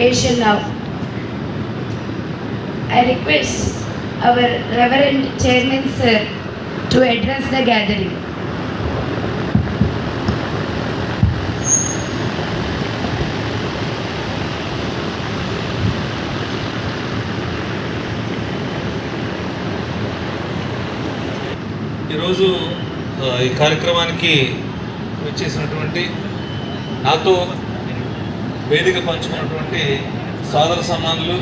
occasion now. I request our Reverend Chairman Sir to address the gathering. ఈరోజు ఈ కార్యక్రమానికి వచ్చేసినటువంటి నాతో వేదిక పంచుకున్నటువంటి సోదర సమానులు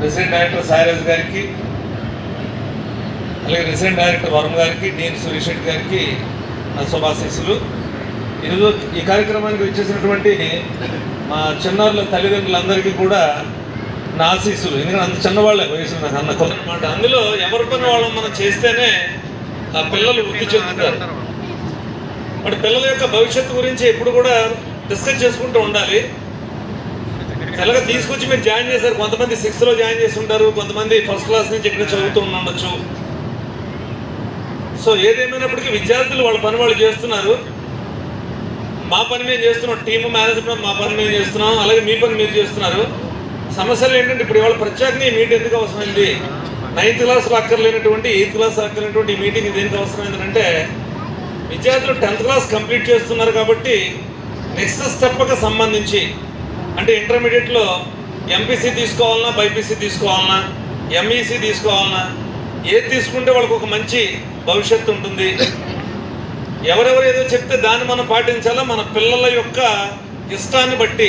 రెసిడెంట్ డైరెక్టర్ సాయిరాజ్ గారికి అలాగే రెసిడెంట్ డైరెక్టర్ వరుణ్ గారికి నేను సురేష్ రెడ్డి గారికి నా శుభాశీస్సులు. ఈరోజు ఈ కార్యక్రమానికి వచ్చేసినటువంటి మా చిన్నారుల తల్లిదండ్రులందరికీ కూడా నా ఆశీస్సులు. ఎందుకంటే అంత చిన్నవాళ్ళే వయసు నాకు అన్న అనమాట అందులో ఎవరి పని వాళ్ళం మనం చేస్తేనే ఆ పిల్లలు వృద్ధి చెందుతారు. మరి పిల్లల యొక్క భవిష్యత్తు గురించి ఎప్పుడు కూడా డిస్కస్ చేసుకుంటూ ఉండాలి. తెల్లగా తీసుకొచ్చి మీరు జాయిన్ చేశారు. కొంతమంది సిక్స్త్లో జాయిన్ చేసి ఉంటారు. కొంతమంది ఫస్ట్ క్లాస్ నుంచి ఇక్కడ చదువుతూ ఉండొచ్చు. సో ఏదేమైనప్పటికీ విద్యార్థులు వాళ్ళ పని వాళ్ళు చేస్తున్నారు. మా పని మేము చేస్తున్నాం. టీమ్ మేనేజ్మెంట్ మా పని మేము చేస్తున్నాం. అలాగే మీ పని మీరు చేస్తున్నారు. సమస్యలు ఏంటంటే ఇప్పుడు ఇవాళ ప్రత్యేకంగా ఈ మీట్ ఎందుకు అవసరమైంది నైన్త్ క్లాస్లో అక్కర్లేనటువంటి ఎయిత్ క్లాస్ అక్కర్లేనటువంటి ఈ మీటింగ్ దేనికి అవసరమైంది అంటే విద్యార్థులు టెన్త్ క్లాస్ కంప్లీట్ చేస్తున్నారు కాబట్టి నెక్స్ట్ స్టెప్కి సంబంధించి అంటే ఇంటర్మీడియట్లో ఎంపీసీ తీసుకోవాలన్నా బైపీసీ తీసుకోవాలన్నా ఎంఈసీ తీసుకోవాలన్నా ఏది తీసుకుంటే వాళ్ళకు ఒక మంచి భవిష్యత్తు ఉంటుంది. ఎవరెవరు ఏదో చెప్తే దాన్ని మనం పాటించాలా? మన పిల్లల యొక్క ఇష్టాన్ని బట్టి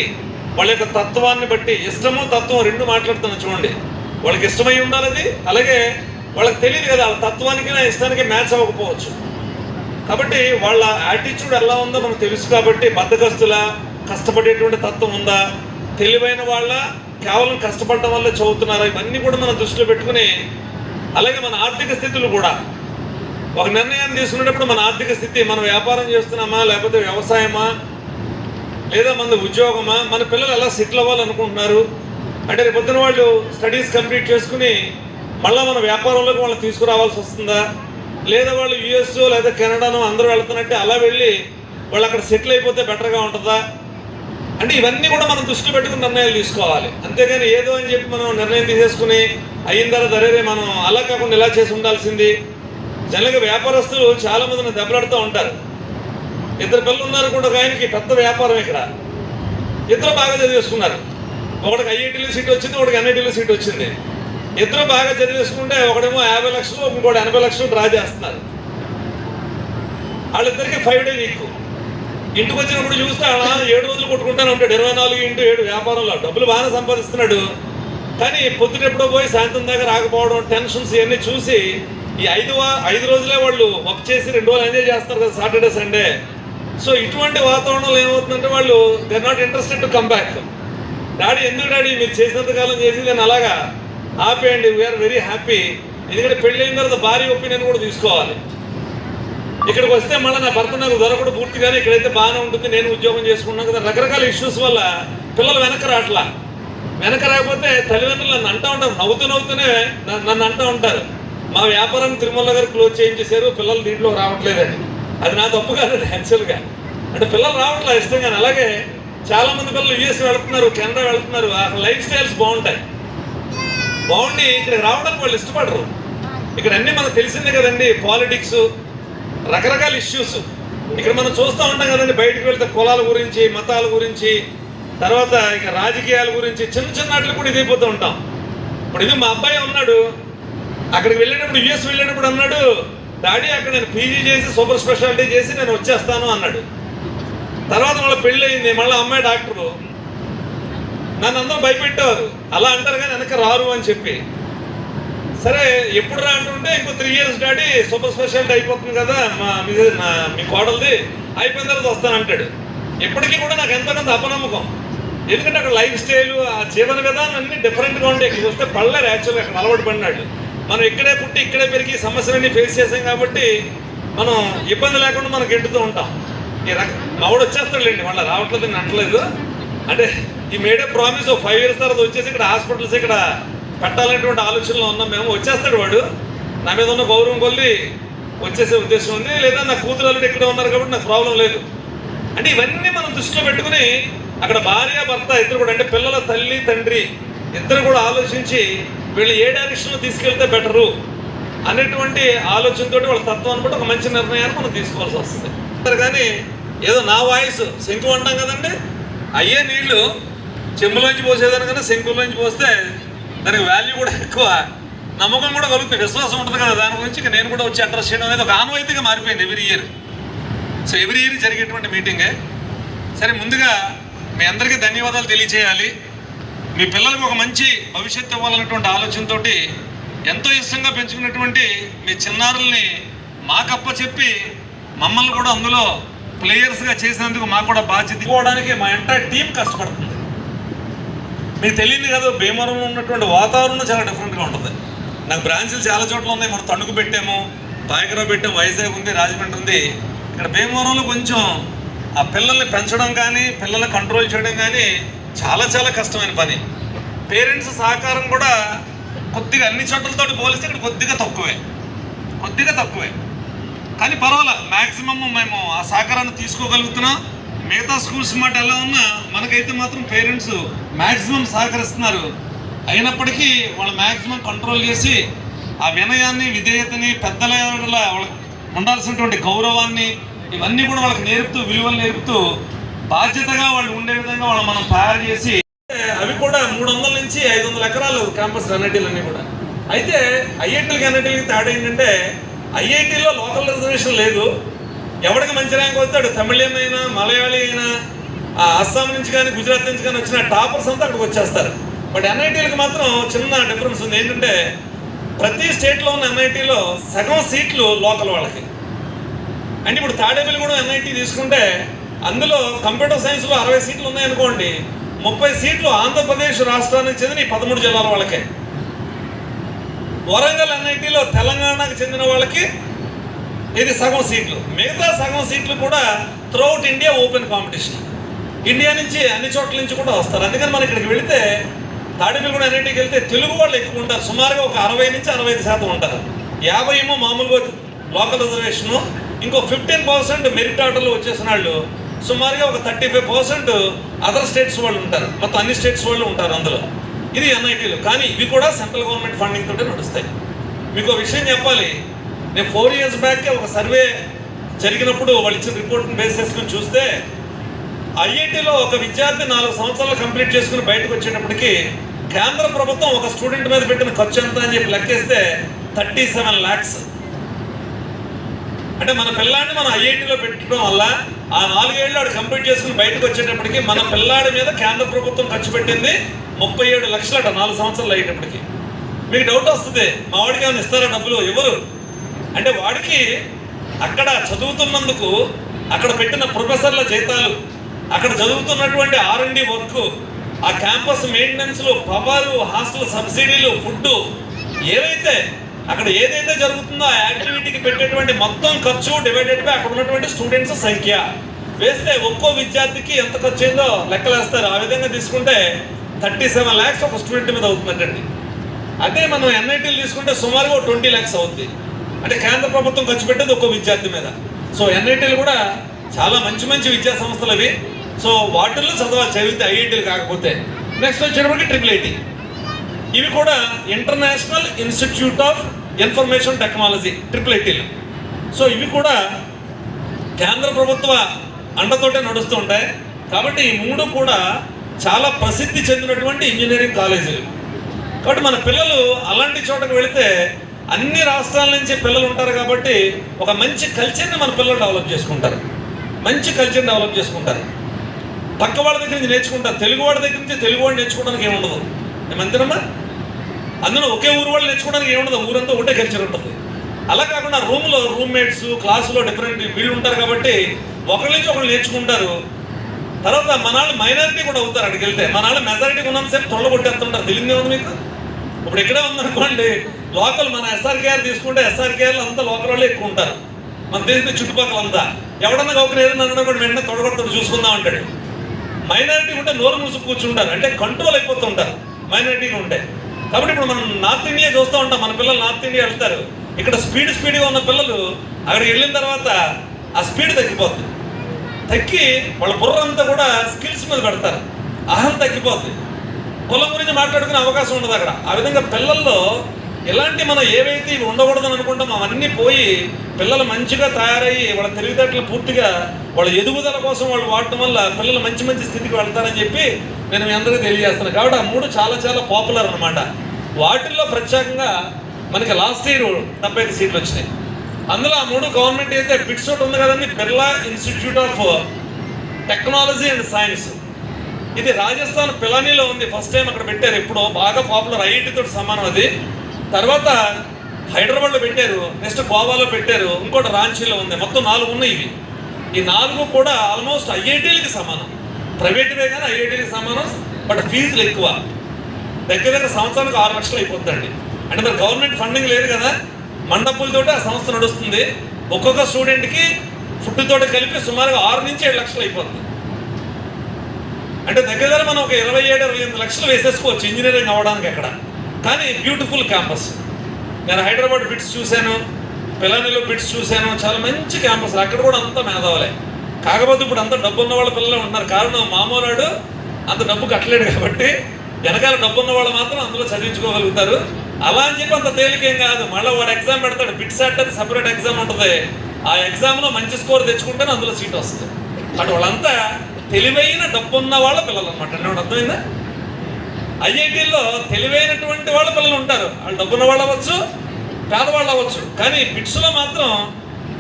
వాళ్ళ యొక్క తత్వాన్ని బట్టి ఇష్టము తత్వం రెండు మాట్లాడుతున్నాను చూడండి. వాళ్ళకి ఇష్టమై ఉండాలి అది అలాగే వాళ్ళకి తెలియదు కదా ఆ తత్వానికి నా ఇష్టానికి మ్యాచ్ అవ్వకపోవచ్చు. కాబట్టి వాళ్ళ యాటిట్యూడ్ ఎలా ఉందో మనకు తెలుసు కాబట్టి బద్దకస్తుల కష్టపడేటువంటి తత్వం ఉందా? తెలివైన వాళ్ళ కేవలం కష్టపడటం వల్ల చదువుతున్నారా? ఇవన్నీ కూడా మనం దృష్టిలో పెట్టుకుని అలాగే మన ఆర్థిక స్థితులు కూడా. ఒక నిర్ణయాన్ని తీసుకునేటప్పుడు మన ఆర్థిక స్థితి మనం వ్యాపారం చేస్తున్నామా లేకపోతే వ్యవసాయమా లేదా మన ఉద్యోగమా? మన పిల్లలు ఎలా సెటిల్ అవ్వాలనుకుంటున్నారు? అంటే రేపు పొద్దున వాళ్ళు స్టడీస్ కంప్లీట్ చేసుకుని మళ్ళీ మన వ్యాపారంలోకి వాళ్ళని తీసుకురావాల్సి వస్తుందా? లేదా వాళ్ళు యుఎస్ లేదా కెనడాను అందరూ వెళ్తున్నట్టే అలా వెళ్ళి వాళ్ళు అక్కడ సెటిల్ అయిపోతే బెటర్గా ఉంటుందా? అంటే ఇవన్నీ కూడా మనం దృష్టి పెట్టుకుని నిర్ణయాలు తీసుకోవాలి. అంతేగాని ఏదో అని చెప్పి మనం నిర్ణయం తీసేసుకుని అయిన తర్వాత అరేరే మనం అలా కాకుండా ఇలా చేసి ఉండాల్సింది. జనరల్గా వ్యాపారస్తులు చాలా మందిని దెబ్బలాడుతూ ఉంటారు. ఇద్దరు పిల్లలు ఉన్నారు కూడా ఒక ఆయనకి పెద్ద వ్యాపారం ఇక్కడ. ఇద్దరు బాగా చదివేసుకున్నారు. ఒకటికి ఐఐటీలో సీట్ వచ్చింది ఒకటికి ఎన్ఐటీలో సీట్ వచ్చింది. ఇద్దరు బాగా చదివేసుకుంటే ఒకడేమో యాభై లక్షలు ఇంకోటి ఎనభై లక్షలు డ్రా చేస్తున్నారు. వాళ్ళిద్దరికి ఫైవ్ డే వీక్ ఇంటికి వచ్చినప్పుడు చూస్తే అలా ఏడు రోజులు కొట్టుకుంటానే ఉంటాడు. ఇరవై నాలుగు ఇంటూ ఏడు వ్యాపారంలో. డబ్బులు బాగానే సంపాదిస్తున్నాడు. కానీ పొద్దునెప్పుడో పోయి సాయంత్రం దాకా రాకపోవడం టెన్షన్స్ ఇవన్నీ చూసి ఈ ఐదు ఐదు రోజులే వాళ్ళు వర్క్ చేసి రెండు రోజులు ఎంజాయ్ చేస్తారు కదా సాటర్డే సండే సో ఇటువంటి వాతావరణంలో ఏమవుతుందంటే వాళ్ళు they not interested to come back daddy ఎందుకు డాడీ? మీరు చేసినంత కాలం చేసి నేను అలాగా. ఆపేయండి వీఆర్ వెరీ హ్యాపీ ఎందుకంటే పెళ్ళి అయిన తర్వాత భార్య ఒపీనియన్ కూడా తీసుకోవాలి. ఇక్కడికి వస్తే మళ్ళీ నా భర్త నాకు దొరకడు పూర్తిగానే ఇక్కడైతే బాగానే ఉంటుంది. నేను ఉద్యోగం చేసుకున్నాను కదా. రకరకాల ఇష్యూస్ వల్ల పిల్లలు వెనక రావట్లా. వెనక రాకపోతే తల్లిదండ్రులు నన్ను అంటూ ఉంటారు. నవ్వుతూ నవ్వుతూనే నన్ను అంటూ ఉంటారు. మా వ్యాపారం తిరుమల గారు క్లోజ్ చేయించేశారు. పిల్లలు దీంట్లో రావట్లేదని. అది నా తప్పు కాదు యాక్చువల్గా అంటే పిల్లలు రావట్లే ఇష్టంగా అలాగే చాలామంది పిల్లలు యుఎస్ వెళ్తున్నారు కెనడా వెళ్తున్నారు. ఆ లైఫ్ స్టైల్స్ బాగుంటాయి. బాగుండి ఇక్కడ రావడానికి వాళ్ళు ఇష్టపడరు. ఇక్కడ అన్నీ మనకు తెలిసిందే కదండి పాలిటిక్స్ రకరకాల ఇష్యూస్ ఇక్కడ మనం చూస్తూ ఉంటాం కదండి బయటకు వెళ్తే కులాల గురించి మతాల గురించి తర్వాత ఇక రాజకీయాల గురించి చిన్న చిన్న వాటికి కూడా ఇదైపోతూ ఉంటాం. ఇప్పుడు ఇది మా అబ్బాయి ఉన్నాడు అక్కడికి వెళ్ళేటప్పుడు యుఎస్ వెళ్ళేటప్పుడు అన్నాడు డాడీ అక్కడ నేను పీజీ చేసి సూపర్ స్పెషాలిటీ చేసి నేను వచ్చేస్తాను అన్నాడు. తర్వాత మళ్ళీ పెళ్ళి అయింది మళ్ళీ అమ్మాయి డాక్టరు. నన్ను అందరూ భయపెట్టారు. అలా అంటారు కానీ వెనక రారు అని చెప్పి. సరే ఎప్పుడు రా అంటుంటే ఇంకో three years daddy super speciality అయిపోతుంది కదా మా మీ నా మీ కోడలది అయిపోయిన తర్వాత వస్తానంటాడు ఇప్పటికీ కూడా నాకు ఎంతో కొంత అపనమ్మకం. ఎందుకంటే అక్కడ లైఫ్ స్టైల్ ఆ జీవన విధానం అన్ని డిఫరెంట్గా ఉండే. ఇక్కడ వస్తే పడలేరు యాక్చువల్గా అక్కడ అలవాటు పడినాడు. మనం ఇక్కడే పుట్టి ఇక్కడే పెరిగి సమస్యలన్నీ ఫేస్ చేసాం కాబట్టి మనం ఇబ్బంది లేకుండా మనం గెంటుతూ ఉంటాం. ఈ రక మావాడు వచ్చేస్తాడులేండి మళ్ళీ రావట్లేదు నేను అంటలేదు అంటే ఈ మేడే ప్రామిస్ ఫైవ్ ఇయర్స్ తర్వాత వచ్చేసి ఇక్కడ హాస్పిటల్స్ ఇక్కడ పెట్టాలనేటువంటి ఆలోచనలో ఉన్నాం. మేము వచ్చేస్తాడు వాడు. నా మీద ఉన్న గౌరవం కొల్లి వచ్చేసే ఉద్దేశం ఉంది. లేదా నా కూతురు ఆల్రెడీ ఇక్కడ ఉన్నారు కాబట్టి నాకు ప్రాబ్లం లేదు. అంటే ఇవన్నీ మనం దృష్టిలో పెట్టుకుని అక్కడ భార్య భర్త ఇద్దరు కూడా అంటే పిల్లల తల్లి తండ్రి ఇద్దరు కూడా ఆలోచించి వీళ్ళు ఏ డైరెక్షన్లో తీసుకెళ్తే బెటరు అనేటువంటి ఆలోచనతో వాళ్ళ తత్వాన్ని బట్టి ఒక మంచి నిర్ణయాన్ని మనం తీసుకోవాల్సి వస్తుంది. కానీ ఏదో నా వాయిస్ శంకు అంటాం కదండి. అయ్యే నీళ్ళు చెంబులోంచి పోసేదానికన్నా శంకుల్లోంచి పోస్తే దానికి వాల్యూ కూడా ఎక్కువ. నమ్మకం కూడా కలుగుతుంది విశ్వాసం ఉంటుంది కదా దాని గురించి. ఇక నేను కూడా వచ్చి అడ్రస్ చేయడం అనేది ఒక ఆనవాయితీగా మారిపోయింది every year so every year జరిగేటువంటి మీటింగే సరే ముందుగా మీ అందరికీ ధన్యవాదాలు తెలియచేయాలి. మీ పిల్లలకు ఒక మంచి భవిష్యత్తు ఇవ్వాలన్నటువంటి ఆలోచనతో ఎంతో ఇష్టంగా పెంచుకున్నటువంటి మీ చిన్నారుల్ని మాకప్ప చెప్పి మమ్మల్ని కూడా అందులో ప్లేయర్స్గా చేసినందుకు మాకు కూడా బాధ్యత. ఇవ్వడానికి మా ఎంటైర్ టీం కష్టపడుతుంది. మీకు తెలియదు కదా భీమవరంలో ఉన్నటువంటి వాతావరణం చాలా డిఫరెంట్గా ఉంటుంది. నాకు బ్రాంచ్లు చాలా చోట్ల ఉన్నాయి మనం తణుకు పెట్టాము పాయకరావు పెట్టాము వైజాగ్ ఉంది రాజమండ్రి ఉంది. ఇక్కడ భీమవరంలో కొంచెం ఆ పిల్లల్ని పెంచడం కానీ పిల్లల్ని కంట్రోల్ చేయడం కానీ చాలా చాలా కష్టమైన పని. పేరెంట్స్ సహకారం కూడా కొద్దిగా అన్ని చోట్లతో పోలిస్తే ఇక్కడ కొద్దిగా తక్కువే. కొద్దిగా తక్కువే. కానీ పర్వాలేదు మ్యాక్సిమమ్ మేము ఆ సహకారాన్ని తీసుకోగలుగుతున్నాం. మిగతా స్కూల్స్ మాట ఎలా ఉన్నా మనకైతే మాత్రం పేరెంట్స్ మ్యాక్సిమం సహకరిస్తున్నారు. అయినప్పటికీ వాళ్ళు మ్యాక్సిమం కంట్రోల్ చేసి ఆ వినయాన్ని విధేయతని పెద్దల వాళ్ళకి ఉండాల్సినటువంటి గౌరవాన్ని ఇవన్నీ కూడా వాళ్ళకి నేర్పుతూ విలువలు నేర్పుతూ బాధ్యతగా వాళ్ళు ఉండే విధంగా వాళ్ళు మనం తయారు చేసి అవి కూడా మూడు వందల నుంచి ఐదు వందల ఎకరాలు క్యాంపస్ ఎన్ఐటీలు అన్నీ కూడా. అయితే ఐఐటీలకి ఎన్ఐటీలకి తేడా ఏంటంటే ఐఐటీలో లోకల్ రిజర్వేషన్ లేదు. ఎవడికి మంచి ర్యాంక్ వస్తాడు? తమిళం అయినా మలయాళీ అయినా అస్సాం నుంచి కానీ గుజరాత్ నుంచి కానీ వచ్చిన టాపర్స్ అంతా అక్కడికి వచ్చేస్తారు. బట్ ఎన్ఐటీలకు మాత్రం చిన్న డిఫరెన్స్ ఉంది. ఏంటంటే ప్రతి స్టేట్లో ఉన్న ఎన్ఐటీలో సగం సీట్లు లోకల్ వాళ్ళకి. అంటే ఇప్పుడు తాడేపల్లి కూడా ఎన్ఐటీ తీసుకుంటే అందులో కంప్యూటర్ సైన్స్లో అరవై సీట్లు ఉన్నాయనుకోండి ముప్పై సీట్లు ఆంధ్రప్రదేశ్ రాష్ట్రానికి చెందిన ఈ పదమూడు జిల్లాల వాళ్ళకే. వరంగల్ ఎన్ఐటీలో తెలంగాణకు చెందిన వాళ్ళకి ఇది సగం సీట్లు. మిగతా సగం సీట్లు కూడా throughout India open competition India నుంచి అన్ని చోట్ల నుంచి కూడా వస్తారు. అందుకని మనం ఇక్కడికి వెళితే తాడిపల్లి కూడా ఎన్ఐటికి వెళ్తే తెలుగు వాళ్ళు ఎక్కువ ఉంటారు. సుమారుగా ఒక అరవై నుంచి అరవై ఐదు శాతం ఉంటారు. యాభై ఏమో మామూలుగా లోకల్ రిజర్వేషను ఇంకో ఫిఫ్టీన్ పర్సెంట్ మెరిట్ ఆర్డర్లో వచ్చేసిన వాళ్ళు సుమారుగా ఒక thirty five percent other states వాళ్ళు ఉంటారు. మొత్తం అన్ని స్టేట్స్ వాళ్ళు ఉంటారు అందులో. ఇది ఎన్ఐటీలు కానీ ఇవి కూడా సెంట్రల్ గవర్నమెంట్ ఫండింగ్ తోటే నడుస్తాయి. మీకు విషయం చెప్పాలి. నేను ఫోర్ ఇయర్స్ బ్యాక్ ఒక సర్వే జరిగినప్పుడు వాళ్ళు ఇచ్చిన రిపోర్ట్ని బేస్ చేసుకుని చూస్తే ఐఐటిలో ఒక విద్యార్థి నాలుగు సంవత్సరాలు కంప్లీట్ చేసుకుని బయటకు వచ్చేటప్పటికి కేంద్ర ప్రభుత్వం ఒక స్టూడెంట్ మీద పెట్టిన ఖర్చు ఎంత అని చెప్పి లెక్కేస్తే థర్టీ సెవెన్ ల్యాక్స్ అంటే మన పిల్లాడిని మనం ఐఐటిలో పెట్టడం వల్ల ఆ నాలుగేళ్ళు వాడు కంప్లీట్ చేసుకుని బయటకు వచ్చేటప్పటికి మన పిల్లాడి మీద కేంద్ర ప్రభుత్వం ఖర్చు పెట్టింది ముప్పై ఏడు లక్షలట నాలుగు సంవత్సరాలు అయ్యేటప్పటికి. మీకు డౌట్ వస్తుంది మా వాడికి ఏమైనా ఇస్తారా డబ్బులు? ఎవరు? అంటే వాడికి అక్కడ చదువుతున్నందుకు అక్కడ పెట్టిన ప్రొఫెసర్ల జీతాలు అక్కడ చదువుతున్నటువంటి ఆర్ అండ్ వర్క్ ఆ క్యాంపస్ మెయింటెనెన్స్లు పవర్ హాస్టల్ సబ్సిడీలు ఫుడ్ ఏవైతే అక్కడ ఏదైతే జరుగుతుందో ఆ యాక్టివిటీకి పెట్టేటువంటి మొత్తం ఖర్చు డివైడెడ్ బై అక్కడ ఉన్నటువంటి స్టూడెంట్స్ సంఖ్య. వేస్తే ఒక్కో విద్యార్థికి ఎంత ఖర్చు అయిందో లెక్కలేస్తారు. ఆ విధంగా తీసుకుంటే థర్టీ సెవెన్ ల్యాక్స్ ఒక స్టూడెంట్ మీద అవుతుందండి అదే మనం ఎన్ఐటీలు తీసుకుంటే సుమారుగా ట్వంటీ ల్యాక్స్ అవుద్ది. అంటే కేంద్ర ప్రభుత్వం ఖర్చు పెట్టేది ఒక్కో విద్యార్థి మీద. సో ఎన్ఐటీలు కూడా చాలా మంచి మంచి విద్యా సంస్థలు అవి. సో వాటిల్లో చదవాలి చదివితే ఐఐటీలు కాకపోతే. నెక్స్ట్ వచ్చేటప్పటికి ట్రిపుల్ ఐటీ. ఇవి కూడా international institute of information technology triple ఐటీలు. So ఇవి కూడా కేంద్ర ప్రభుత్వ అండతోటే నడుస్తూ ఉంటాయి. కాబట్టి ఈ మూడు కూడా చాలా ప్రసిద్ధి చెందినటువంటి ఇంజనీరింగ్ కాలేజీలు. కాబట్టి మన పిల్లలు అలాంటి చోటకు వెళితే అన్ని రాష్ట్రాల నుంచి పిల్లలు ఉంటారు కాబట్టి ఒక మంచి కల్చర్ని మన పిల్లలు డెవలప్ చేసుకుంటారు. మంచి కల్చర్ డెవలప్ చేసుకుంటారు. పక్క వాళ్ళ దగ్గర నుంచి నేర్చుకుంటారు. తెలుగు వాళ్ళ దగ్గర నుంచి తెలుగు వాడు నేర్చుకోవడానికి ఏముండదు ఏమంతేనమ్మా అందులో ఒకే ఊరు వాళ్ళు నేర్చుకోవడానికి ఏముండదు ఊరంతా ఒకటే కల్చర్ ఉంటుంది. అలా కాకుండా రూమ్లో రూమ్మేట్స్ క్లాసులో డిఫరెంట్ వీళ్ళు ఉంటారు కాబట్టి ఒకరి నుంచి ఒకరు నేర్చుకుంటారు. తర్వాత మనాళ్ళు మైనారిటీ కూడా అవుతారు అక్కడికి వెళ్తే. మనాళ్ళు మెజారిటీ ఉన్నంతసేపు తొల్ల కొట్టేస్తుంటారు తెలియదే ఉంది మీకు? ఇప్పుడు ఇక్కడే ఉందనుకోండి లోకల్ మన ఎస్ఆర్కేఆర్ తీసుకుంటే ఎస్ఆర్కేఆర్లో అంతా లోకల్ వాళ్ళే ఎక్కువ ఉంటారు. మన దేశం చుట్టుపక్కల అంతా. ఎవడన్నా ఒకరు ఏదన్నా అన్నా కూడా వెంటనే తొడగొడతాడు చూసుకుందాం అంటాడు. మైనారిటీ ఉంటే నోరు మూసుకు కూర్చుంటారు. అంటే కంట్రోల్ అయిపోతుంటారు మైనారిటీగా ఉంటే. కాబట్టి ఇప్పుడు మనం నార్త్ ఇండియా చూస్తూ ఉంటాం. మన పిల్లలు నార్త్ ఇండియా వెళ్తారు. ఇక్కడ స్పీడ్ స్పీడ్గా ఉన్న పిల్లలు అక్కడికి వెళ్ళిన తర్వాత ఆ స్పీడ్ తగ్గిపోతుంది తగ్గి వాళ్ళ బుర్ర అంతా కూడా స్కిల్స్ మీద పెడతారు. అహం తగ్గిపోతుంది కులం గురించి మాట్లాడుకునే అవకాశం ఉండదు అక్కడ. ఆ విధంగా పిల్లల్లో ఇలాంటి మనం ఏవైతే ఇవి ఉండకూడదని అనుకుంటామో అవన్నీ పోయి పిల్లలు మంచిగా తయారయ్యి వాళ్ళ తెలివితేటలు పూర్తిగా వాళ్ళ ఎదుగుదల కోసం వాళ్ళు వాడటం వల్ల పిల్లలు మంచి మంచి స్థితికి వెళ్తారని చెప్పి నేను మీ అందరికీ తెలియజేస్తాను కాబట్టి ఆ మూడు చాలా చాలా పాపులర్ అనమాట వాటిల్లో ప్రత్యేకంగా మనకి లాస్ట్ ఇయర్ డెబ్బై ఐదు సీట్లు వచ్చినాయి. అందులో ఆ మూడు గవర్నమెంట్ అయితే బిట్స్ ఒకటి ఉంది కదండి Birla institute of technology and science. ఇది రాజస్థాన్ పిలానీలో ఉంది. ఫస్ట్ టైం అక్కడ పెట్టారు. ఎప్పుడో బాగా పాపులర్ ఐఐటి సమానం అది. తర్వాత హైదరాబాద్లో పెట్టారు నెక్స్ట్ గోవాలో పెట్టారు ఇంకోటి రాంచీలో ఉంది. మొత్తం నాలుగు ఉన్నాయి ఇవి. ఈ నాలుగు కూడా ఆల్మోస్ట్ ఐఐటీలకి సమానం. ప్రైవేట్వే కానీ ఐఐటీలకి సమానం బట్ ఫీజులు ఎక్కువ. దగ్గర దగ్గర సంవత్సరానికి ఆరు లక్షలు అయిపోతుందండి. అంటే మరి గవర్నమెంట్ ఫండింగ్ లేదు కదా మండపులతోటి ఆ సంస్థ నడుస్తుంది. ఒక్కొక్క స్టూడెంట్కి ఫుడ్తో కలిపి సుమారుగా ఆరు నుంచి ఏడు లక్షలు అయిపోతుంది. అంటే దగ్గర దగ్గర మనం ఒక ఇరవై ఏడు ఇరవై ఎనిమిది లక్షలు వేసేసుకోవచ్చు ఇంజనీరింగ్ అవ్వడానికి అక్కడ కానీ బ్యూటిఫుల్ క్యాంపస్. నేను హైదరాబాద్ బిట్స్ చూశాను పిల్లనిలో బిట్స్ చూశాను చాలా మంచి క్యాంపస్. అక్కడ కూడా అంతా మేధావులే. కాకపోతే ఇప్పుడు అంత డబ్బు ఉన్న వాళ్ళ పిల్లలు ఉన్నారు. కారణం మామూలాడు అంత డబ్బు కట్టలేడు కాబట్టి వెనకాల డబ్బు ఉన్న వాళ్ళు మాత్రం అందులో చదివించుకోగలుగుతారు. అలా అని చెప్పి అంత తేలికేం కాదు. మళ్ళీ వాడు ఎగ్జామ్ పెడతాడు. బిట్స్ అంటే అని సపరేట్ ఎగ్జామ్ ఉంటుంది. ఆ ఎగ్జామ్లో మంచి స్కోర్ తెచ్చుకుంటేనే అందులో సీట్ వస్తుంది. అటు వాళ్ళంతా తెలివైన డబ్బు ఉన్న వాళ్ళ పిల్లలు అనమాట అర్థమైందా? ఐఐటీల్లో తెలివైనటువంటి వాళ్ళ పిల్లలు ఉంటారు. వాళ్ళు డబ్బున్న వాళ్ళు అవ్వచ్చు పేదవాళ్ళు అవ్వచ్చు. కానీ బిట్స్లో మాత్రం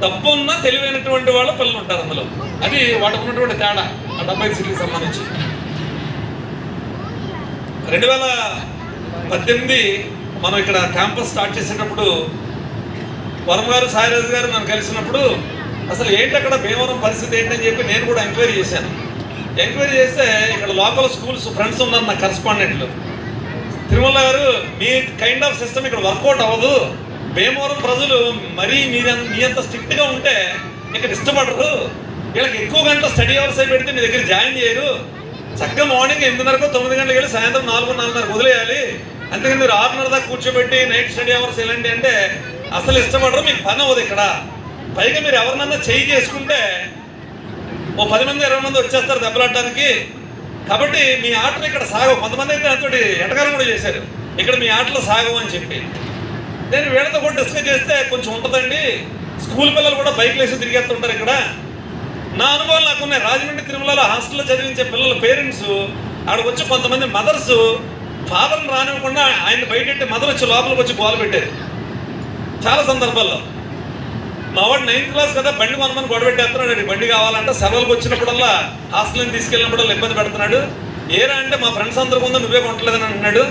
డబ్బున్న తెలివైనటువంటి వాళ్ళ పిల్లలు ఉంటారు అందులో. అది వాటికి ఉన్నటువంటి తేడా ఆ డెబ్బై సీట్కి సంబంధించి. రెండు వేల పద్దెనిమిది మనం ఇక్కడ క్యాంపస్ స్టార్ట్ చేసేటప్పుడు వరం గారు సాయిరాజు గారు నన్ను కలిసినప్పుడు అసలు ఏంటి అక్కడ భీమవరం పరిస్థితి ఏంటని చెప్పి నేను కూడా ఎంక్వైరీ చేశాను. ఎంక్వైరీ చేస్తే ఇక్కడ లోకల్ స్కూల్స్ ఫ్రెండ్స్ ఉన్నారు నా కరస్పాండెంట్లు. తిరుమల గారు మీ కైండ్ ఆఫ్ సిస్టమ్ ఇక్కడ వర్కౌట్ అవ్వదు. భీమవరం ప్రజలు మరీ మీరు మీ అంత స్ట్రిక్ట్గా ఉంటే ఇక్కడ ఇష్టపడరు. వీళ్ళకి ఎక్కువ గంటల స్టడీ అవర్స్ అయి పెడితే మీ దగ్గర జాయిన్ చేయరు. చక్కగా మార్నింగ్ ఎనిమిదిన్నరకు తొమ్మిది గంటలకు వెళ్ళి సాయంత్రం నాలుగు నాలుగున్నరకు వదిలేయాలి. అంతేకాని మీరు ఆరున్నర దాకా కూర్చోబెట్టి నైట్ స్టడీ అవర్స్ ఎలాంటి అంటే అసలు ఇష్టపడరు మీకు పని అవ్వదు ఇక్కడ. పైగా మీరు ఎవరినన్నా చేయి చేసుకుంటే ఓ పది మంది ఇరవై మంది వచ్చేస్తారు దెబ్బలాడటానికి. కాబట్టి మీ ఆటలు ఇక్కడ సాగవు. కొంతమంది అయితే నాతో ఎటకారం కూడా చేశారు. ఇక్కడ మీ ఆటలు సాగవు అని చెప్పి. నేను వీళ్ళతో కూడా డిస్కస్ చేస్తే కొంచెం ఉంటుందండి. స్కూల్ పిల్లలు కూడా బైక్లు వేసి తిరిగేస్తుంటారు ఇక్కడ. నా అనుభవం నాకున్నాయి రాజమండ్రి తిరుమలలో హాస్టల్లో చదివించే పిల్లల పేరెంట్స్ ఆడకు వచ్చి కొంతమంది మదర్స్ ఫాదర్ని రానివ్వకుండా ఆయన బయట మదర్ వచ్చి లోపలికి వచ్చి గోలు పెట్టారు. చాలా సందర్భాల్లో. మా వాడు నైన్త్ క్లాస్ కదా బండి కొనమని గొడవ పెట్టేస్తున్నాడు. బండి కావాలంటే సెలవులకు వచ్చినప్పుడల్లా హాస్టల్ని తీసుకెళ్ళినప్పుడల్లా ఇబ్బంది పెడుతున్నాడు. ఏరా అంటే మా ఫ్రెండ్స్ అందరూ ముందు నువ్వే కొట్టలేదని అంటున్నాడు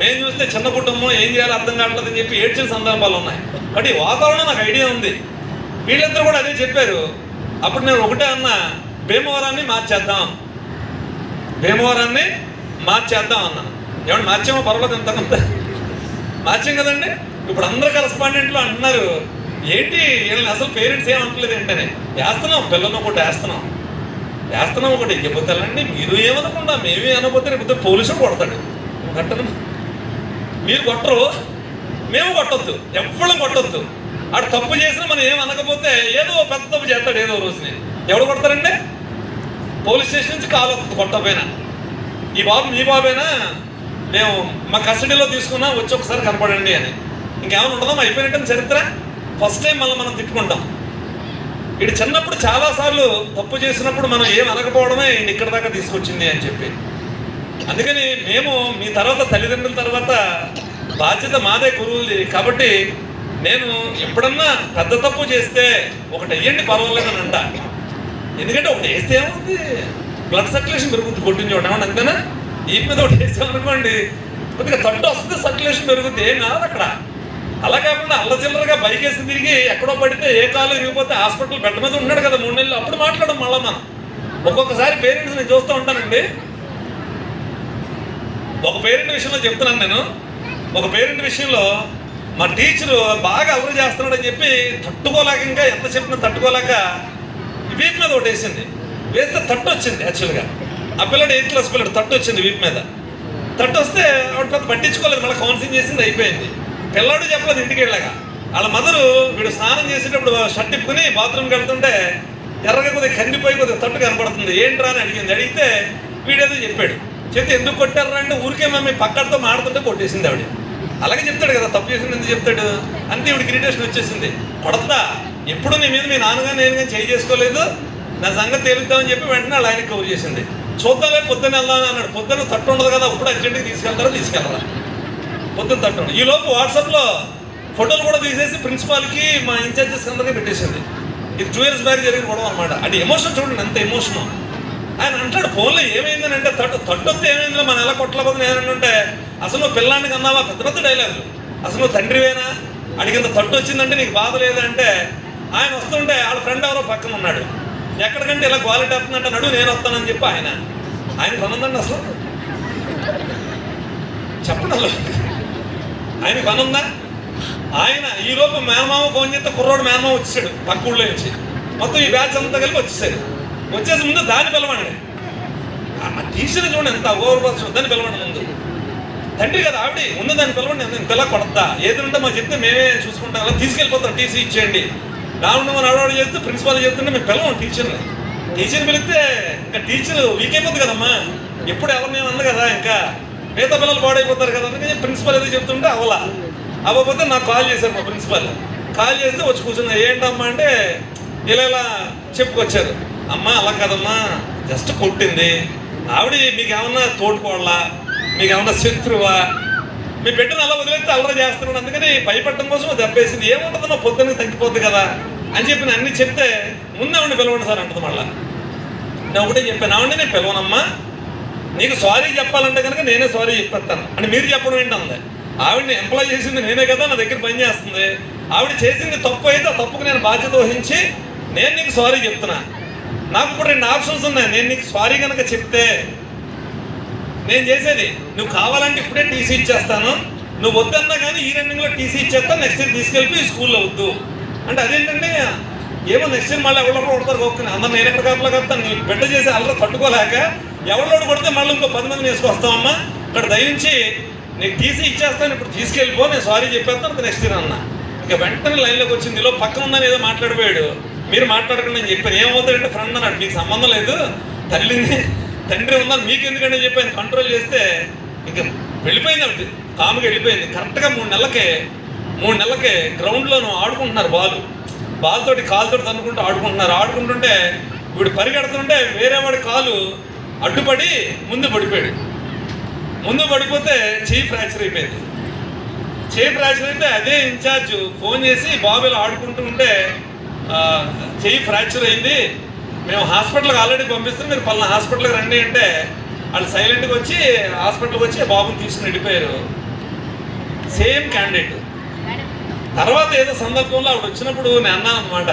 మేము చూస్తే చిన్న కుటుంబం ఏం చేయాలో అర్థం కావట్లేదు అని చెప్పి ఏడ్చిన సందర్భాలు ఉన్నాయి. బట్ ఈ వాతావరణం నాకు ఐడియా ఉంది. వీళ్ళిద్దరు కూడా అదే చెప్పారు. అప్పుడు నేను ఒకటే అన్న భీమవరాన్ని మార్చేద్దాం. భీమవరాన్ని మార్చేద్దాం అన్నాను ఏమన్నా మార్చేమో పర్వాలేదు ఎంతకంత మార్చాం కదండి? ఇప్పుడు అందరు కరస్పాండెంట్లు అంటున్నారు. ఏంటి? వీళ్ళని అసలు పేరెంట్స్ ఏం అనట్లేదు ఏంటని? వేస్తున్నాం పిల్లలను ఒకటి వేస్తున్నాం. వేస్తున్నాం ఒకటి. ఇవ్వతాలండి మీరు ఏమనకుండా మేమే అనకపోతే రేపు పోలీసులు కొడతాడు. కట్టను. మీరు కొట్టరు. మేము కొట్టొద్దు. ఎవ్వడం కొట్టొద్దు. ఆడు తప్పు చేసినా మనం ఏం అనకపోతే ఏదో పెద్ద తప్పు చేస్తాడు ఏదో రోజుని. ఎవడు కొడతారండి పోలీస్ స్టేషన్ నుంచి కాలు కొట్టపోయినా ఈ బాబు మీ బాబేనా? మేము మా కస్టడీలో తీసుకున్నా వచ్చి ఒకసారి కనపడండి అని. ఇంకేమైనా ఉండదా అయిపోయినట్టు చరిత్ర? ఫస్ట్ టైం మళ్ళీ మనం తిట్టుకుంటాం. ఇటు చిన్నప్పుడు చాలాసార్లు తప్పు చేసినప్పుడు మనం ఏం అనకపోవడమే ఈయన ఇక్కడ దాకా తీసుకొచ్చింది అని చెప్పి. అందుకని మేము మీ తర్వాత తల్లిదండ్రుల తర్వాత బాధ్యత మాదే గురువులది కాబట్టి నేను ఎప్పుడన్నా పెద్ద తప్పు చేస్తే ఒకటి వెయ్యండి పర్వాలేదని అంట. ఎందుకంటే ఒకటి వేస్తే ఏముంది బ్లడ్ సర్క్యులేషన్ పెరుగుద్ది కొట్టిన చోట ఏమన్నా అంతేనా? ఈ మీద ఒకటి వేసామనుకోండి కొద్దిగా తట్టు వస్తుంది సర్క్యులేషన్ పెరుగుద్ది. ఏం కాదు అక్కడ. అలా కాకుండా అల్లచిల్లరగా బైక్ వేసి తిరిగి ఎక్కడో పడితే ఏ కాలు ఇరిగిపోతే హాస్పిటల్ బెడ్ మీద ఉన్నాడు కదా మూడు నెలలు. అప్పుడు మాట్లాడడం మళ్ళా మనం. ఒక్కొక్కసారి పేరెంట్స్ నేను చూస్తూ ఉంటానండి. ఒక పేరెంట్ విషయంలో చెప్తున్నాను నేను. ఒక పేరెంట్ విషయంలో మా టీచరు బాగా అమలు చేస్తున్నాడని చెప్పి తట్టుకోలేక ఇంకా ఎంత చెప్పినా తట్టుకోలేక వీప్ మీద ఒకటి వేసింది వేస్తే తట్టు వచ్చింది యాక్చువల్గా. ఆ పిల్లడు ఎయిత్ క్లాస్ పిల్లడు తట్టు వచ్చింది వీప్ మీద. తట్టు వస్తే ఆవిడ పెద్ద పట్టించుకోలేదు మళ్ళీ కౌన్సిలింగ్ చేసింది అయిపోయింది. పిల్లాడు చెప్పలేదు ఇంటికి వెళ్ళాక వాళ్ళ మదరు వీడు స్నానం చేసేటప్పుడు షర్ట్ ఇప్పుకుని బాత్రూమ్కి వెళ్తుంటే ఎర్రగా కొద్దిగా కందిపోయి కొద్దిగా తట్టు కనపడుతుంది. ఏంట్రా అని అడిగింది. అడిగితే వీడేదో చెప్పాడు. చెప్తే ఎందుకు కొట్టారా అంటే ఊరికే మమ్మీ పక్కడితో మాడుతుంటే కొట్టేసింది ఆవిడ. అలాగే చెప్తాడు కదా తప్పు చేసింది ఎందుకు చెప్తాడు? అంతే ఇవిడికి ఇరిటేషన్ వచ్చేసింది. కొడతా ఎప్పుడు నీ మీద మీ నాన్నగా నేను కానీ చేయి చేసుకోలేదు? నా సంగతి తేలుద్దామని చెప్పి వెంటనే వాళ్ళ ఆయన కవర్ చేసింది. చూద్దామే పొద్దున్న వెళ్దామని అన్నాడు. పొద్దున్న తట్టు ఉండదు కదా ఇప్పుడు అర్జెంట్గా తీసుకెళ్తారా తీసుకెళ్ళరా? పొద్దున్న తట్టు ఈలోపు ఈ లోపు వాట్సాప్లో ఫోటోలు కూడా తీసేసి ప్రిన్సిపాల్కి మా ఇన్ఛార్జెస్ అందరికీ పెట్టేసింది ఇది టూ ఇయర్స్ బ్యాక్ జరిగిన గొడవ అనమాట అది ఎమోషన్ చూడండి ఎంత ఎమోషన్ ఆయన అంటాడు ఫోన్లో ఏమైందని అంటే తట్టు తట్టు వస్తే ఏమైందో మన ఎలా కొట్టలేకపోతే నేను అంటే అసలు నువ్వు పిల్లాన్ని కన్నావా? పెద్ద పెద్ద డైలాగులు అసలు నువ్వు తండ్రివేనా? అడిగింత తట్టు వచ్చిందంటే నీకు బాధ లేదంటే ఆయన వస్తుంటే వాళ్ళ ఫ్రెండ్ ఎవరో పక్కన ఉన్నాడు. ఎక్కడికంటే ఇలా క్వాలిటీ వస్తుందంటే నడు నేను వస్తానని చెప్పి ఆయన. ఆయన కొనందండి అసలు? చెప్పండి ఆయన పనుందా? ఆయన ఈలోపు మేనమామ ఫోన్ చేస్తే కుర్రోడు మేనమామ వచ్చేసాడు పక్క ఊళ్ళో నుంచి. మొత్తం ఈ బ్యాచ్ అంతా కలిపి వచ్చేసాడు. వచ్చేసి ముందు దాన్ని పిలవండి ఆ టీచర్ చూడండి ఎంత అగౌరవపరచు దాన్ని పిలవండి ముందు. తండ్రి కదా ఆవిడ ఉన్న దాన్ని పిలవండి నేను పిల్ల కొడతా. ఏది ఉంటే మాకు చెప్తే మేమే చూసుకుంటాం అలా తీసుకెళ్ళిపోతాం టీసీ ఇచ్చేయండి. రావడం మన అడవాడు చేస్తే ప్రిన్సిపాల్ చెప్తుంటే మేము పిలవం టీచర్ని. టీచర్ పిలిస్తే ఇంకా టీచర్ వీక్ అయిపోతుంది కదమ్మా. ఎప్పుడు ఎవరిని అంది కదా ఇంకా మిగతా పిల్లలు పాడైపోతారు కదా అందుకని ప్రిన్సిపల్ ఏదో చెప్తుంటే అవలా. అవ్వకపోతే నాకు కాల్ చేశారు మా ప్రిన్సిపల్. కాల్ చేస్తే వచ్చి కూర్చున్నా ఏంటమ్మా అంటే ఇలా ఇలా చెప్పుకొచ్చారు. అమ్మ అలా కదమ్మా జస్ట్ కొట్టింది. ఆవిడ మీకు ఏమన్నా తోడుకోవాలా మీకు ఏమన్నా శత్రువా? మీ బిడ్డను అలా వదిలేస్తే అల్లరి చేస్తున్నాడు అందుకని భయపడటం కోసం దెబ్బేసింది ఏముంటుందో పొద్దున్న తగ్గిపోద్ది కదా? అని చెప్పి నేను అన్ని చెప్తే ముందు ఆవిడ పిలవండి సార్ అంటుంది మళ్ళీ. నేను ఒకటే చెప్పాను ఆవిడ నేను పిలవనమ్మా నీకు సారీ చెప్పాలంటే కనుక నేనే సారీ చెప్పేస్తాను. అని మీరు చెప్పడం ఏంటంది ఆవిడని ఎంప్లాయ్ చేసింది నేనే కదా నా దగ్గర పని చేస్తుంది. ఆవిడ చేసింది తప్పు అయితే ఆ తప్పుకు నేను బాధ్యత వహించి నేను నీకు సారీ చెప్తున్నా. నాకు ఇప్పుడు రెండు ఆప్షన్స్ ఉన్నాయి. నేను నీకు సారీ కనుక చెప్తే నేను చేసేది నువ్వు కావాలంటే ఇప్పుడే టీసీ ఇచ్చేస్తాను. నువ్వు వద్దన్నా కానీ ఈ రెండింగ్లో టీసీ ఇచ్చేస్తాను నెక్స్ట్ ఇయర్ తీసుకెళ్ళి స్కూల్లో వద్దు. అంటే అదేంటంటే ఏమో నెక్స్ట్ ఇయర్ మళ్ళీ ఎవరో కొడతారు కొక్కుని అందరు నేను ఎక్కడ కాపలా కడతాను నీ బిడ్డ చేసి అల్లరి తట్టుకోలేక ఎవరినోడు కొడితే మళ్ళీ ఇంకో పది మందిని వేసుకొస్తామమ్మా ఇక్కడ దయించి నీకు తీసి ఇచ్చేస్తాను ఇప్పుడు తీసుకెళ్ళిపో నేను సారీ చెప్పేస్తాను నెక్స్ట్ ఇయర్ అన్న ఇంకా వెంటనే లైన్లోకి వచ్చింది ఇలా పక్కన ఉందని ఏదో మాట్లాడిపోయాడు. మీరు మాట్లాడకుండా నేను చెప్పాను ఏమవుతాడంటే ఫ్రెండ్ అన్నాడు మీకు సంబంధం లేదు. తల్లిని తండ్రి ఉన్నారు మీకు ఎందుకంటే చెప్పి ఆయన కంట్రోల్ చేస్తే ఇంకా వెళ్ళిపోయింది ఆవిడ. కాముగా వెళ్ళిపోయింది. కరెక్ట్గా మూడు నెలలకే మూడు నెలలకే గ్రౌండ్లోనూ ఆడుకుంటున్నారు బాలు. బాల్తోటి కాలుతోటి తన్నుకుంటూ ఆడుకుంటున్నారు. ఆడుకుంటుంటే వీడు పరిగెడుతుంటే వేరే వాడి కాలు అడ్డుపడి ముందు పడిపోయాడు. ముందు పడిపోతే చెయ్యి ఫ్రాక్చర్ అయిపోయింది. చెయ్యి ఫ్రాక్చర్ అయితే అదే ఇన్ఛార్జ్ ఫోన్ చేసి బాబు ఇలా ఆడుకుంటూ ఉంటే చేయి చెయ్యి ఫ్రాక్చర్ అయింది. మేము హాస్పిటల్కి ఆల్రెడీ పంపిస్తాం మీరు పలానా హాస్పిటల్కి రండి అంటే వాళ్ళు సైలెంట్గా వచ్చి హాస్పిటల్కి వచ్చి బాబుని తీసుకుని వెళ్ళిపోయారు. Same candidate. తర్వాత ఏదో సందర్భంలో ఆవిడ వచ్చినప్పుడు నేను అన్నాను అనమాట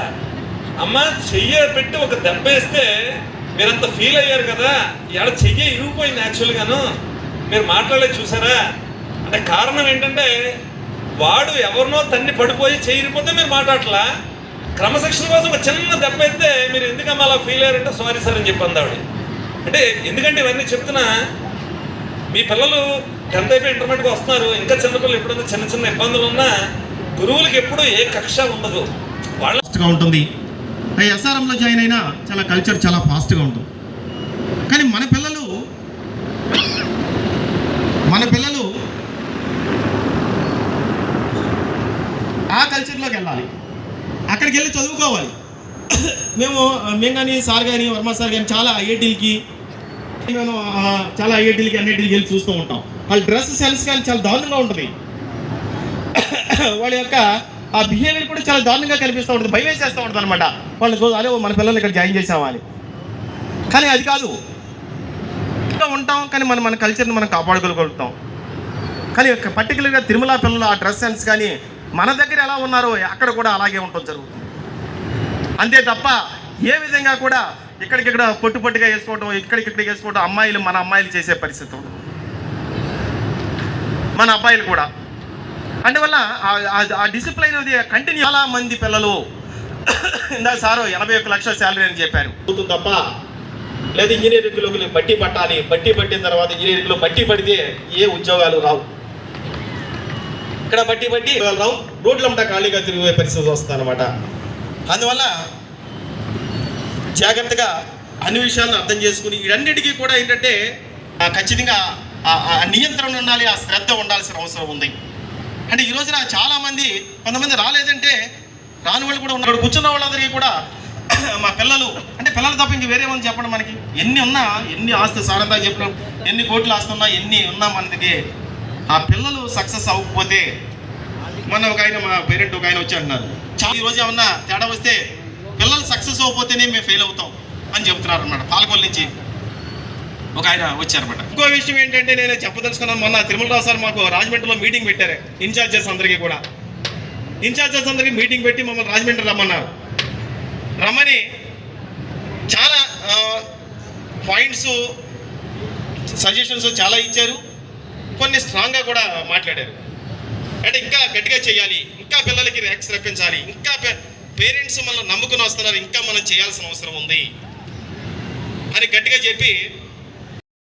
అమ్మ చెయ్య పెట్టి ఒక దెబ్బ వేస్తే మీరంత ఫీల్ అయ్యారు కదా? ఇవాళ చెయ్యి ఇరిగిపోయింది యాక్చువల్గాను మీరు మాట్లాడలేదు చూసారా? అంటే కారణం ఏంటంటే వాడు ఎవరినో తన్ని పడిపోయి చెయ్యిరిపోతే మీరు మాట్లాడలా క్రమశిక్షణ కోసం ఒక చిన్న దెబ్బ అయితే మీరు ఎందుకమ్మా అలా ఫీల్ అయ్యారంటే సారీ సార్ అని చెప్పి ఆవిడ. అంటే ఎందుకంటే ఇవన్నీ చెప్తున్నా మీ పిల్లలు టెన్త్ అయిపోయి ఇంటర్మీడియట్కి వస్తున్నారు. ఇంకా చిన్నపిల్లలు ఎప్పుడైనా చిన్న చిన్న ఇబ్బందులు ఉన్నా గురువులకి ఎప్పుడు ఏ కక్ష ఉండదు. వాళ్ళ ఉంటుంది. ఎస్ఆర్ఎంలో జాయిన్ అయినా చాలా కల్చర్ చాలా ఫాస్ట్గా ఉంటుంది. కానీ మన పిల్లలు మన పిల్లలు ఆ కల్చర్లోకి వెళ్ళాలి. అక్కడికి వెళ్ళి చదువుకోవాలి. మేము మేము కానీ సార్ కానీ వర్మ సార్ కానీ చాలా ఐఐటీలకి మేము చాలా ఐఐటీలకి అన్నిటికి వెళ్ళి చూస్తూ ఉంటాం. వాళ్ళ డ్రెస్ సెన్స్ కానీ చాలా దారుణంగా ఉంటుంది. వాళ్ళ యొక్క ఆ బిహేవియర్ కూడా చాలా దారుణంగా కనిపిస్తూ ఉంటుంది. భయం వేసేస్తూ ఉంటుంది అనమాట వాళ్ళు చూ- మన పిల్లలు ఇక్కడ జాయిన్ చేసామా అని. కానీ అది కాదు. ఉంటాం కానీ మనం మన కల్చర్ని మనం కాపాడుకోగలుగుతాం. కానీ పర్టికులర్గా తిరుమల పిల్లలు ఆ డ్రెస్ సెన్స్ కానీ మన దగ్గర ఎలా ఉన్నారో అక్కడ కూడా అలాగే ఉండటం జరుగుతుంది. అంతే తప్ప ఏ విధంగా కూడా ఇక్కడికిక్కడ పొట్టు పొట్టుగా వేసుకోవడం ఇక్కడికిక్కడ వేసుకోవడం అమ్మాయిలు మన అమ్మాయిలు చేసే పరిస్థితి మన అబ్బాయిలు కూడా. అందువల్ల ఆ- డిసిప్లైన్ అది కంటిన్యూ చాలా మంది పిల్లలు ఇందాక సారు ఎనభై ఒక్క లక్షల శాలరీ అని చెప్పారు. అవుతుంది తప్ప లేదా ఇంజనీరింగ్లోకి బట్టి పట్టాలి బట్టి పట్టిన తర్వాత ఇంజనీరింగ్లో బట్టి పడితే ఏ ఉద్యోగాలు రావు. ఇక్కడ బట్టి బట్టి రావు రోడ్లంట ఖాళీగా తిరిగే పరిస్థితి వస్తుంది అనమాట అందువల్ల జాగ్రత్తగా అన్ని విషయాలను అర్థం చేసుకుని ఇవన్నిటికీ కూడా ఏంటంటే ఖచ్చితంగా ఆ నియంత్రణ ఉండాలి ఆ శ్రద్ధ ఉండాల్సిన అవసరం ఉంది. అంటే ఈ రోజున చాలామంది కొంతమంది రాలేదంటే రాని వాళ్ళు కూడా ఉన్నారు. కూర్చున్న వాళ్ళందరికీ కూడా మా పిల్లలు అంటే పిల్లలు తప్ప ఇంక వేరే ఏమని చెప్పండి మనకి. ఎన్ని ఉన్నా ఎన్ని ఆస్తి సారంతా చెప్పినాం ఎన్ని కోట్లు ఆస్తి ఉన్నా ఎన్ని ఉన్నా మనకి ఆ పిల్లలు సక్సెస్ అవ్వకపోతే మొన్న ఒక ఆయన మా పేరెంట్ ఒక ఆయన వచ్చి అంటున్నారు. చాలా ఈ రోజు ఏమన్నా తేడా వస్తే పిల్లలు సక్సెస్ అవ్వకపోతేనే మేము ఫెయిల్ అవుతాం అని చెప్తున్నారు అనమాట పాలకొల్లు నుంచి ఒక ఆయన వచ్చారనమాట ఇంకో విషయం ఏంటంటే నేను చెప్పదలుచుకున్నాను మొన్న తిరుమలరావు సార్ మాకు రాజమండ్రిలో మీటింగ్ పెట్టారు ఇన్ఛార్జెస్ అందరికీ కూడా. ఇన్ఛార్జెస్ అందరికీ మీటింగ్ పెట్టి మమ్మల్ని రాజమండ్రి రమ్మన్నారు. రమ్మని చాలా పాయింట్స్ సజెషన్స్ చాలా ఇచ్చారు. కొన్ని స్ట్రాంగ్గా కూడా మాట్లాడారు. అంటే ఇంకా గట్టిగా చేయాలి ఇంకా పిల్లలకి ర్యాక్స్ రప్పించాలి ఇంకా పేరెంట్స్ మనల్ని నమ్ముకుని వస్తున్నారు ఇంకా మనం చేయాల్సిన అవసరం ఉంది అని గట్టిగా చెప్పి